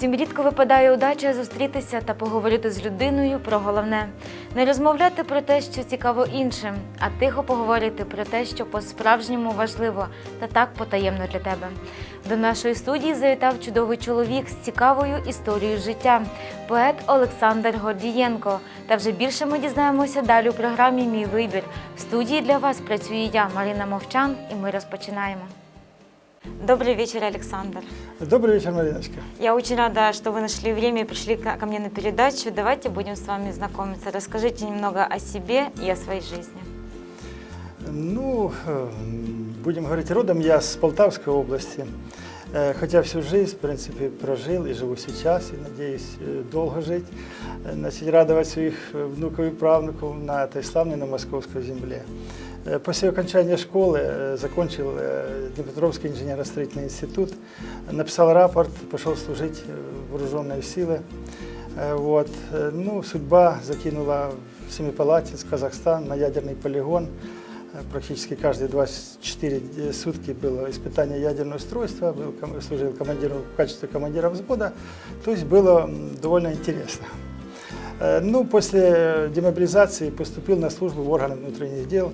усім рідко випадає удача зустрітися та поговорити з людиною про головне. Не розмовляти про те, що цікаво іншим, а тихо поговорити про те, що по-справжньому важливо та так потаємно для тебе. До нашої студії завітав чудовий чоловік з цікавою історією життя, поет Олександр Гордієнко. Та вже більше ми дізнаємося далі у програмі Мій вибір. В студії для вас працює я, Марина Мовчан, і ми розпочинаємо. Добрый вечер, Александр. Добрый вечер, Мариночка. Я очень рада, что вы нашли время и пришли ко мне на передачу. Давайте будем с вами знакомиться. Расскажите немного о себе и о своей жизни. Ну, э, будем говорить, родом я с Полтавской области. Э, Хотя всю жизнь, в принципе, прожил и живу сейчас, и надеюсь э, долго жить, значит, радовать своих внуков и правнуков на этой славной на московской земле. Э, После окончания школы э, закончил э, Днепропетровский инженерно-строительный институт, написал рапорт, пошел служить в вооруженные силы. Вот. Ну, судьба закинула в Семипалатинск, Казахстан, на ядерный полигон. Практически каждые 24 д- сутки было испытание ядерного устройства, был, служил командиром, в качестве командира взвода, то есть было довольно интересно. Ну, после демобилизации поступил на службу в органы внутренних дел,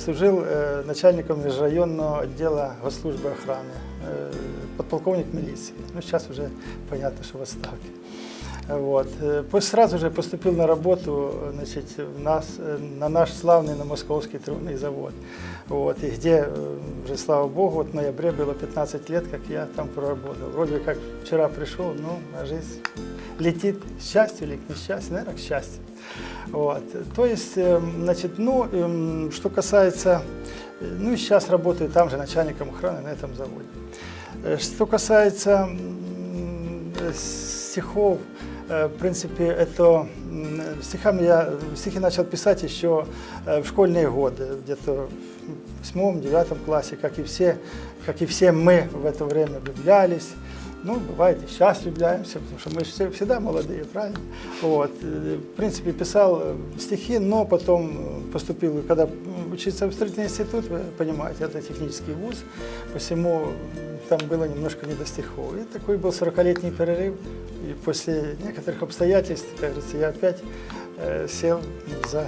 служил э, начальником межрайонного отдела госслужбы охраны, э, подполковник милиции. Ну, сейчас уже понятно, что в отставке. Вот. Э, Сразу же поступил на работу значит, в нас, э, на наш славный на московский трубный завод. Вот. И где, э, уже, слава богу, вот в ноябре было 15 лет, как я там проработал. Вроде как вчера пришел, ну, а жизнь летит к счастью или к несчастью, наверное, к счастью. Вот. То есть, значит, ну, эм, что касается, ну, сейчас работаю там же начальником охраны на этом заводе. Что касается стихов, в принципе, это стихами я стихи начал писать еще в школьные годы, где-то в восьмом, девятом классе, как и все, как и все мы в это время влюблялись. Ну, бывает, и сейчас влюбляемся, потому что мы все, всегда молодые, правильно? Вот. э, В принципе, писал э, стихи, но потом э, поступил, когда учиться в строительный институт, вы понимаете, это технический вуз, посему м, там было немножко не до стихов. И такой был 40-летний перерыв, и после некоторых обстоятельств, кажется, я опять э, сел за,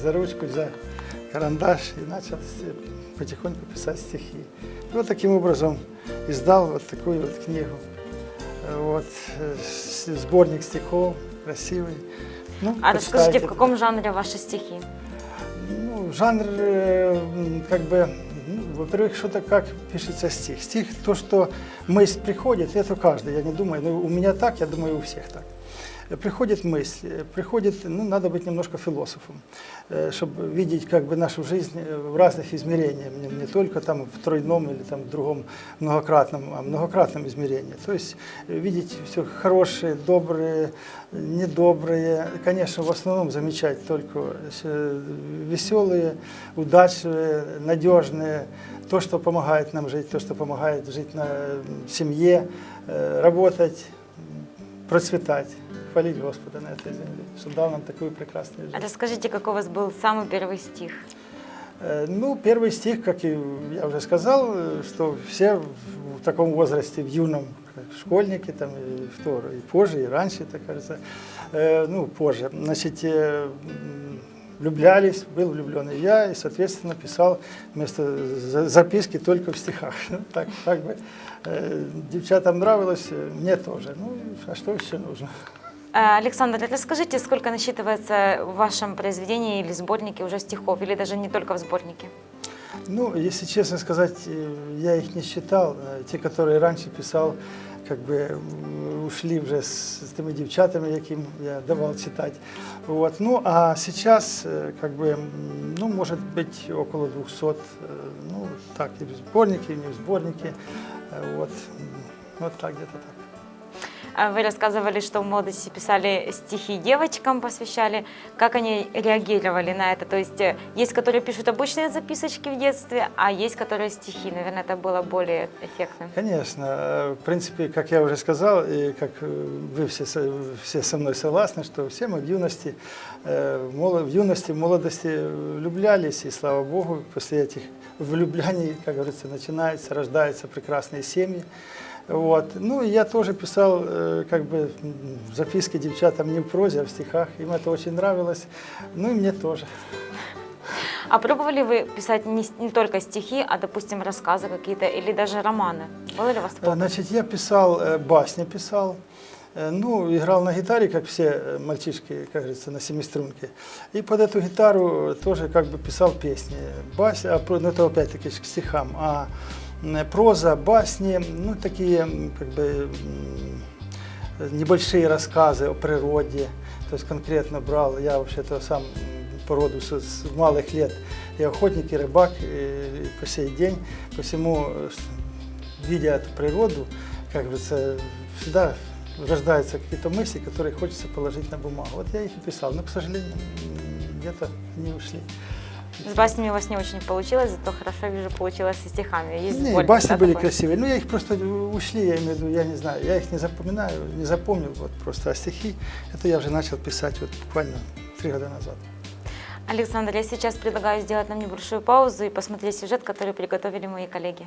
за ручку, за карандаш и начал потихоньку писать стихи. Вот таким образом издал вот такую вот книгу. Вот, сборник стихов, красивый. Ну, А расскажите, в каком жанре ваши стихи? Ну, жанр, э, как бы, ну, во-первых, что-то как пишется стих. Стих, то, что мысль приходит, это каждый, я не думаю, ну, у меня так, я думаю, у всех так. Приходит мысль, приходит, ну, надо быть немножко философом, э, чтобы видеть как бы нашу жизнь э, в разных измерениях, не, не только там в тройном или там в другом многократном, а многократном измерении. То есть э, видеть все хорошее, доброе, недоброе, конечно, в основном замечать только веселые, удачные, надежные, то, что помогает нам жить, то, что помогает жить на семье, работать, процветать, хвалить Господа на этой земле, что дал нам такую прекрасную жизнь. Расскажите, какой у вас был самый первый стих? Э, Ну, первый стих, как и я уже сказал, э, что все в таком возрасте, в юном, как школьники, там, и, в то, и позже, и раньше, так кажется, э, ну, позже, значит, э, влюблялись, был влюблен и я, и, соответственно, писал вместо за- записки только в стихах. Так, как бы э, девчатам нравилось, э, мне тоже. Ну, а что еще нужно? Э, Александр, расскажите, сколько насчитывается в вашем произведении или сборнике уже стихов, или даже не только в сборнике? Ну, если честно сказать, э, я их не считал. Э, Те, которые раньше писал, как бы ушли вже з, з тими дівчатами, яким я давав читати. Вот. Ну, а сейчас, как бы, ну, может быть, около 200, э, ну, так, и в сборнике, и не в сборнике. Вот, вот так, где-то так. А Вы рассказывали, что в молодости писали стихи девочкам, посвящали. Как они реагировали на это? То есть э, есть, которые пишут обычные записочки в детстве, а есть, которые стихи. Наверное, это было более эффектно. Конечно. Э, В принципе, как я уже сказал, и как э, вы все, все со мной согласны, что все мы в юности, в юности, в молодости влюблялись, и слава Богу, после этих влюбляний, как говорится, начинаются, рождаются прекрасные семьи. Вот. Ну, я тоже писал э, как бы записки девчатам не в прозе, а в стихах. Им это очень нравилось. Ну и мне тоже. А пробовали вы писать не, не только стихи, а, допустим, рассказы какие-то или даже романы? Было ли у вас Э, такое? Значит, я писал, э, басни писал. Ну, играл на гитаре, как все мальчишки, как говорится, на семиструнке. И под эту гитару тоже как бы писал песни. Бас, а, ну, это опять-таки к стихам. А проза, басни, ну, такие как бы небольшие рассказы о природе. То есть конкретно брал, я вообще-то сам по роду с, малых лет. Я охотник и рыбак и, и по сей день. Посему, э, видя эту природу, как говорится, всегда рождаются какие-то мысли, которые хочется положить на бумагу. Вот я их и писал, но, к сожалению, где-то не ушли. С баснями у вас не очень получилось, зато хорошо вижу, получилось со стихами. Есть Не, боль, басни да, были такой? красивые. Ну, я их просто ушли, я имею в виду, я не знаю, я их не запоминаю, не запомнил вот просто. А стихи, это я уже начал писать вот буквально три года назад. Александр, я сейчас предлагаю сделать нам небольшую паузу и посмотреть сюжет, который приготовили мои коллеги.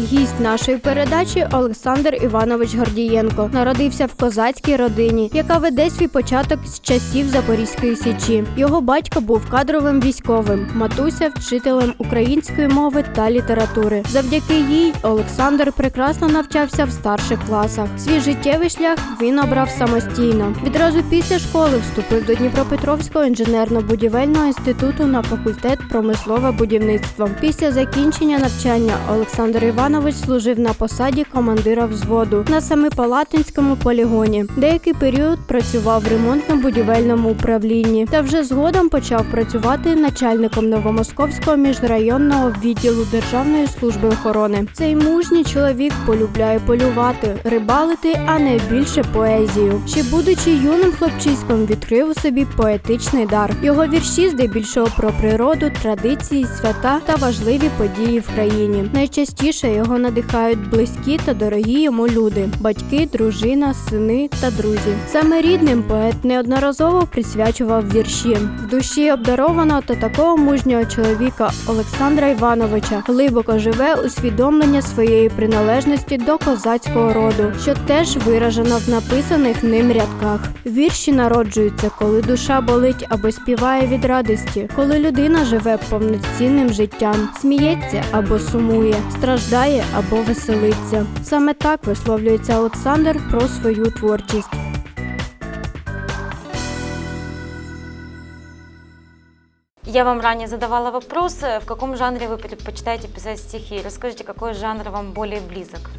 Гість нашої передачі Олександр Іванович Гордієнко народився в козацькій родині, яка веде свій початок з часів Запорізької січі. Його батько був кадровим військовим, матуся вчителем української мови та літератури. Завдяки їй Олександр прекрасно навчався в старших класах. Свій життєвий шлях він обрав самостійно. Відразу після школи вступив до Дніпропетровського інженерно-будівельного інституту на факультет промислове будівництво. Після закінчення навчання Олександр Іванович служив на посаді командира взводу на Семипалатинському полігоні. Деякий період працював в ремонтно-будівельному управлінні та вже згодом почав працювати начальником Новомосковського міжрайонного відділу Державної служби охорони. Цей мужній чоловік полюбляє полювати, рибалити, а найбільше поезію. Ще будучи юним хлопчиськом, відкрив у собі поетичний дар. Його вірші здебільшого про природу, традиції, свята та важливі події в країні. Найчастіше його надихають близькі та дорогі йому люди: батьки, дружина, сини та друзі. Саме рідним поет неодноразово присвячував вірші. В душі обдарованого та такого мужнього чоловіка Олександра Івановича глибоко живе усвідомлення своєї приналежності до козацького роду, що теж виражено в написаних ним рядках. Вірші народжуються, коли душа болить або співає від радості, коли людина живе повноцінним життям, сміється або сумує, страждає або веселиться. Саме так висловлюється Олександр про свою творчість. Я вам ранее задавала вопрос, э, в каком жанре вы предпочитаете писать стихи. Расскажите, какой жанр вам более близок?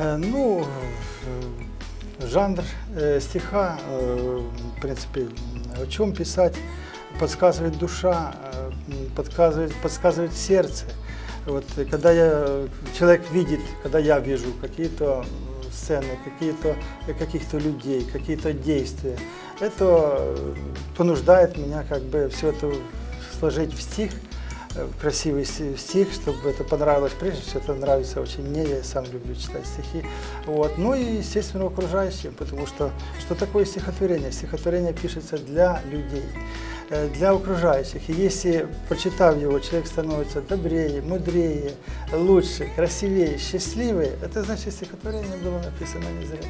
Э, Ну, э, жанр стиха, в принципе, о чем писать, подсказывает душа, подсказывает, подсказывает сердце. Вот э, когда я, человек видит, когда я вижу какие-то м, сцены, какие-то, э, каких-то людей, какие-то действия, это э, понуждает меня как бы все это сложить в стих, э, в красивый си- стих, чтобы это понравилось. Прежде всего, это нравится очень мне, я сам люблю читать стихи. Вот. Ну и, естественно, окружающим, потому что что такое стихотворение? Стихотворение пишется для людей, э, для окружающих. И если, прочитав его, человек становится добрее, мудрее, лучше, красивее, счастливее, это значит, стихотворение было написано не зря.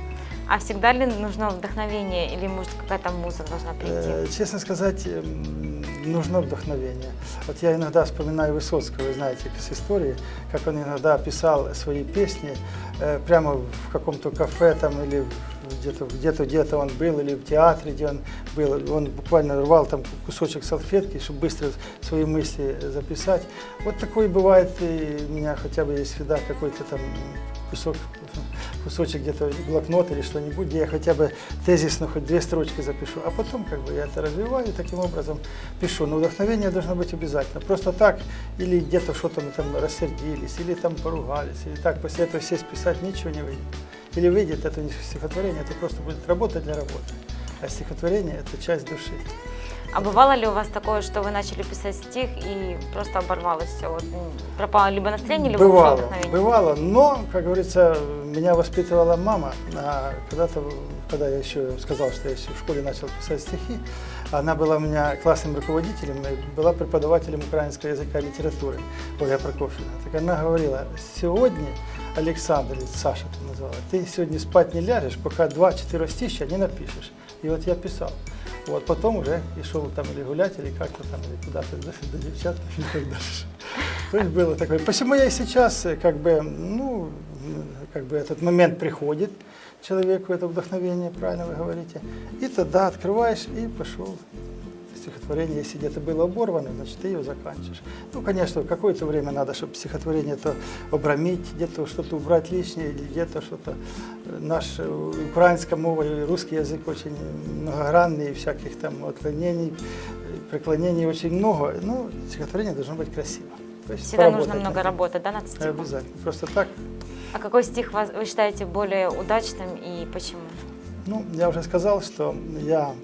А всегда ли нужно вдохновение или, может, какая-то музыка должна прийти? Э, Честно сказать, м, нужно вдохновение. Вот я иногда вспоминаю Высоцкого, вы знаете, с истории, как он иногда писал свои песни э, прямо в каком-то кафе там или в- где-то где-то где-то он был или в театре, где он был, он буквально рвал там кусочек салфетки, чтобы быстро свои мысли записать. Вот такое бывает и у меня хотя бы есть всегда какой-то там кусок кусочек где-то блокнот или что-нибудь, где я хотя бы тезисно хоть две строчки запишу, а потом как бы я это развиваю, таким образом пишу. Но вдохновение должно быть обязательно. Просто так или где-то что-то мы там рассердились, или там поругались, или так, после этого сесть писать ничего не выйдет. Или выйдет, это не стихотворение, это просто будет работа для работы. А стихотворение – это часть души. А бывало ли у вас такое, что вы начали писать стих и просто оборвалось все? Вот, пропало либо настроение, либо Бывало, бывало, но, как говорится, меня воспитывала мама. А когда-то, когда я еще сказал, что я еще в школе начал писать стихи, она была у меня классным руководителем и была преподавателем украинского языка и литературы Ольга Прокофьевна. Так она говорила, сегодня Александр, или Саша ты назвала, ты сегодня спать не ляжешь, пока два-четыре стища не напишешь. И вот я писал. Вот потом уже и шел там или гулять, или как-то там, или куда-то до, девчат и так дальше. То есть было такое. Посему я и сейчас, э, как бы, ну, как бы этот момент приходит человеку, это вдохновение, правильно вы говорите. И тогда открываешь и пошел стихотворение, если где-то было оборвано, значит, ты его заканчиваешь. Ну, конечно, какое-то время надо, чтобы стихотворение то обрамить, где-то что-то убрать лишнее, или где-то что-то. Наш украинская мова и русский язык очень многогранный, всяких там отклонений, преклонений очень много. Ну, стихотворение должно быть красиво. То есть Всегда нужно много работать, да, над стихом? Обязательно. Просто так А какой стих вас- вы считаете более удачным и почему? Ну, я уже сказал, что я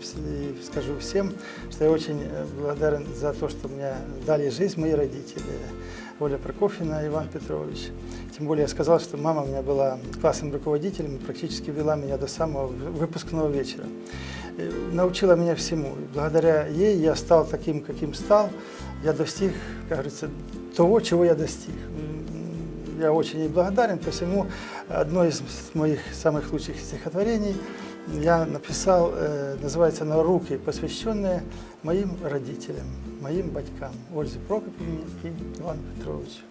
скажу всем, что я очень э, благодарен за то, что мне дали жизнь мои родители, Оля Прокофьевна и Иван Петрович. Тем более я сказал, что мама у меня была классным руководителем и практически вела меня до самого выпускного вечера. Э, Научила меня всему. Благодаря ей я стал таким, каким стал. Я достиг, как говорится, того, чего я достиг. Я очень ей благодарен, посему одно из моих самых лучших стихотворений я написал, э, называется «На руки», посвященное моим родителям, моим батькам, Ользе Прокопьевне и Ивану Петровичу.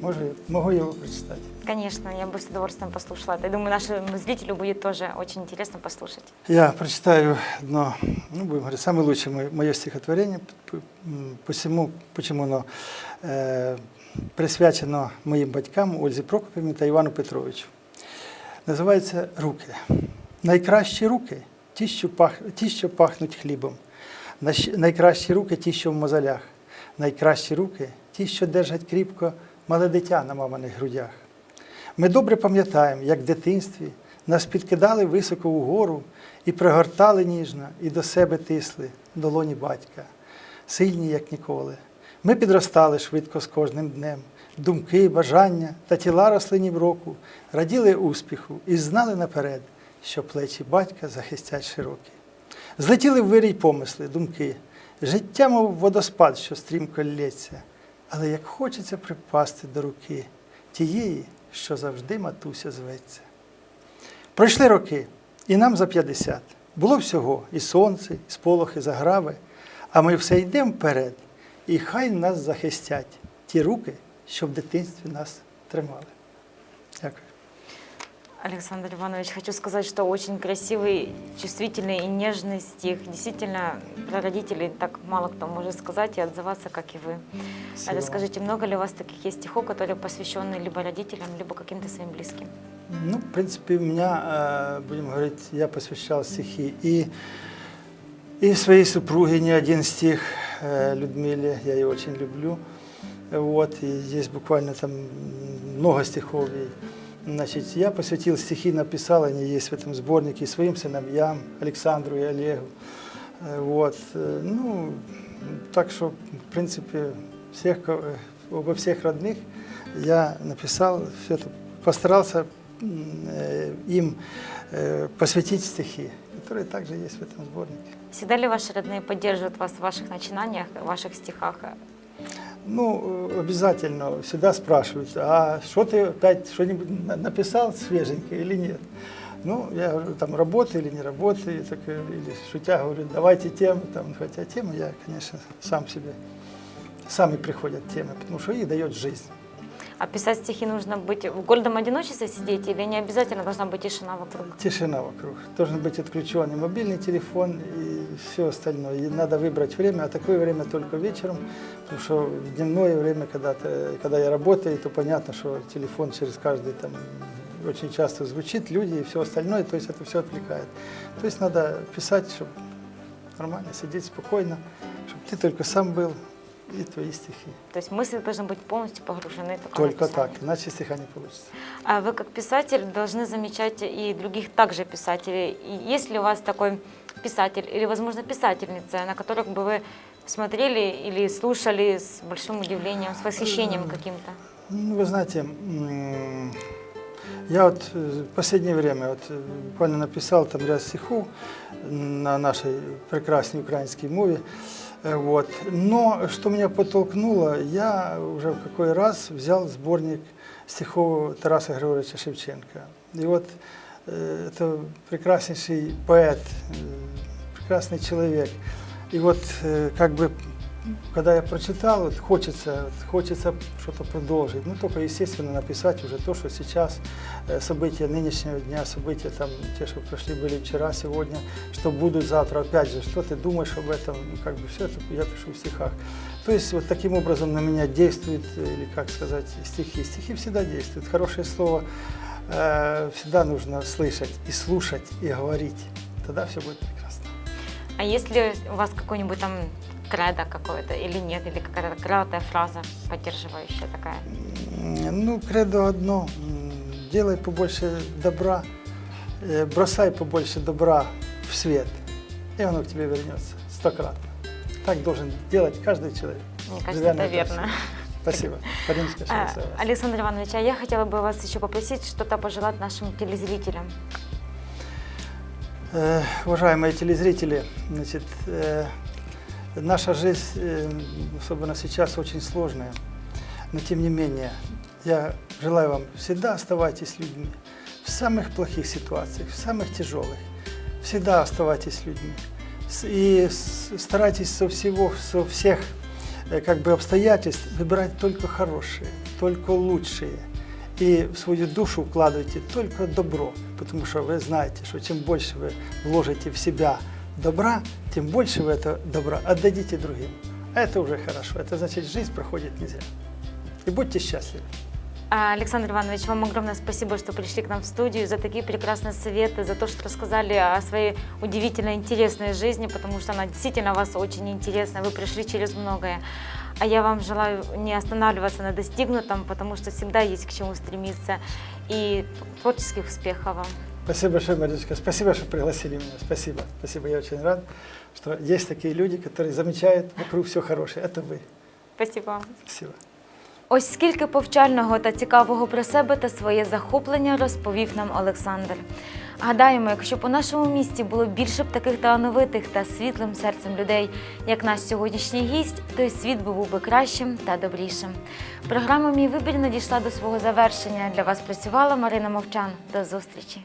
Могу, могу его прочитать. Конечно, я бы с удовольствием послушала. это. Я думаю, нашему зрителю будет тоже очень интересно послушать. Я прочитаю одно, ну, будем говорить, самое лучшее мое, мое стихотворение, п- м, посему, почему оно э, присвячено моим батькам Ользі Прокопівні та Івану Петровичу. Називається Руки. Найкращі руки ті, що, пах, ті, що пахнуть хлібом. Найкращі руки ті, що в мозолях. Найкращі руки ті, що держать кріпко мале дитя на маминих грудях. Ми добре пам'ятаємо, як в дитинстві нас підкидали високо угору і пригортали ніжно, і до себе тисли долоні батька, сильні, як ніколи. Ми підростали швидко з кожним днем. Думки, бажання та тіла росли ні в року, раділи успіху і знали наперед, що плечі батька захистять широкі. Злетіли в вирій помисли, думки, життя, мов водоспад, що стрімко лється, але як хочеться припасти до руки тієї, що завжди матуся зветься. Пройшли роки, і нам за 50. Було всього і сонце, і сполохи, заграви, а ми все йдемо вперед, і хай нас захистять ті руки, що в дитинстві нас тримали. Александр Иванович, хочу сказать, что очень красивый, чувствительный и нежный стих. Действительно, про родителей так мало кто может сказать и отзываться, как и вы. Спасибо. Расскажите, много ли у вас таких есть стихов, которые посвящены либо родителям, либо каким-то своим близким? Ну, в принципе, у меня, э, будем говорить, я посвящал стихи и, и своей супруге не один стих э, Людмиле, я ее очень люблю. Вот, и есть буквально там много стихов ей. Значит, я посвятил стихи, написал, они есть в этом сборнике, и своим сыновьям, Александру и Олегу. Э, Вот, э, ну, так что, в принципе, всех, э, обо всех родных я написал, все это, постарался им посвятить стихи, которые также есть в этом сборнике. Всегда ли ваши родные поддерживают вас в ваших начинаниях, в ваших стихах? Ну, обязательно всегда спрашивают, а что ты опять что-нибудь на- написал свеженькое или нет? Ну, я говорю, там, работаю или не работаю, так, э, или шутя говорю, давайте тему, там, хотя тему я, конечно, сам себе, сами приходят темы, потому что их дает жизнь. А писать стихи нужно быть в гордом одиночестве сидеть или не обязательно должна быть тишина вокруг? Тишина вокруг. Должен быть отключен и мобильный телефон, и все остальное. И надо выбрать время, а такое время только вечером, потому что в дневное время, когда, ты- когда я работаю, то понятно, что телефон через каждый там очень часто звучит, люди и все остальное, то есть это все отвлекает. То есть надо писать, чтобы нормально сидеть спокойно, чтобы ты только сам был и твои стихи. То есть мысли должны быть полностью погружены только, Только так, иначе стиха не получится. А вы как писатель должны замечать и других также писателей. И есть ли у вас такой писатель или, возможно, писательница, на которых бы вы смотрели или слушали с большим удивлением, с восхищением каким-то? Ну, вы знаете, я вот э, в последнее время вот э, буквально написал там ряд стихов на нашей прекрасной украинской мове. Э, Вот. Но что меня подтолкнуло, я уже в какой раз взял сборник стихов Тараса Григорьевича Шевченко. И вот э, это прекраснейший поэт, э, прекрасный человек. И вот э, как бы, когда я прочитал, вот хочется, хочется что-то продолжить. Ну, только, естественно, написать уже то, что сейчас, э, события нынешнего дня, события там, те, что прошли, были вчера, сегодня, что будут завтра, опять же, что ты думаешь об этом, ну, как бы все это я пишу в стихах. То есть вот таким образом на меня действует, э, или как сказать, стихи. Стихи всегда действуют. Хорошее слово э, всегда нужно слышать и слушать, и говорить. Тогда все будет прекрасно. А есть ли у вас какой-нибудь там кредо какое-то или нет, или какая-то краткая фраза поддерживающая такая? Ну, кредо одно. Делай побольше добра, э, бросай побольше добра в свет, и оно к тебе вернется стократно. Так должен делать каждый человек. Мне кажется, живя это верно. Спасибо. А, Александр Иванович, а я хотела бы вас еще попросить что-то пожелать нашим телезрителям. Э, Уважаемые телезрители, значит, э, наша жизнь, э, особенно сейчас, очень сложная. Но тем не менее, я желаю вам всегда оставайтесь людьми. В самых плохих ситуациях, в самых тяжелых. Всегда оставайтесь людьми. И старайтесь со всего, со всех э, как бы обстоятельств выбирать только хорошие, только лучшие. И в свою душу вкладывайте только добро, потому что вы знаете, что чем больше вы вложите в себя добра, тем больше вы это добра отдадите другим. А это уже хорошо. Это значит, жизнь проходит не зря. И будьте счастливы. А, Александр Иванович, вам огромное спасибо, что пришли к нам в студию, за такие прекрасные советы, за то, что рассказали о своей удивительно интересной жизни, потому что она действительно у вас очень интересная, вы пришли через многое. А я вам желаю не останавливаться на достигнутом, потому что всегда есть к чему стремиться. И творческих успехов вам. Спасибо большое, Маричка. Спасибо, что пригласили меня. Спасибо. Спасибо. Я очень рад, что есть такие люди, которые замечают вокруг все хорошее. Это вы. Спасибо вам. Спасибо. Ось скільки повчального та цікавого про себе та своє захоплення розповів нам Олександр. Гадаємо, якщо б у нашому місті було більше б таких талановитих та світлим серцем людей, як наш сьогоднішній гість, то й світ би був би кращим та добрішим. Програма Мій вибір надійшла до свого завершення. Для вас працювала Марина Мовчан. До зустрічі.